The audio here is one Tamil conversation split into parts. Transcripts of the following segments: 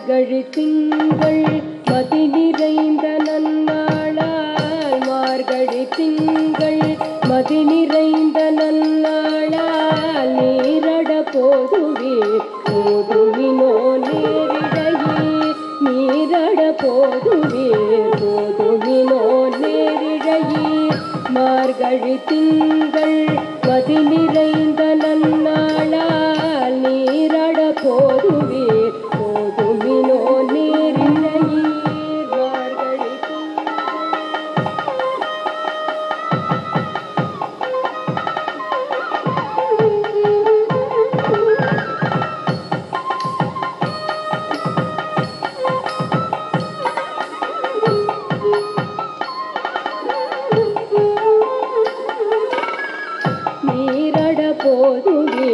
மார்கழி திங்கள் மதி நிறைந்த நன்னாளால் மார்கழி திங்கள் மதி நிறைந்த நன்னாளால் நீரட போதுவே போதுமினோ நேரிடையே நீரட போதுவே போதுமினோ நேரிடையே மார்கழி திங்கள் மதி நிறைந்த நன்னாளால்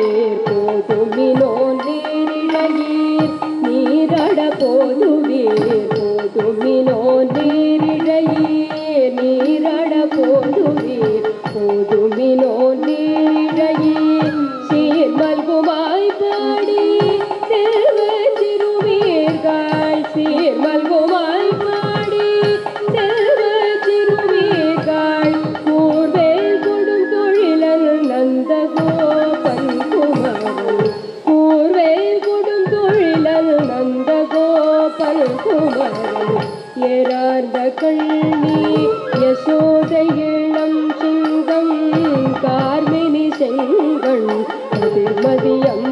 போதுவீர் போதுமினோ நீரிழையீர் நீரட போதுவீர். போதுமினோ நீரட போதுவீர். போதுமினோ பாடி கல்குமரோ ஏறார்ந்த கல்வி யசோதை இளம் சுங்கம் கார்மினி செங்கண் திருமதியம்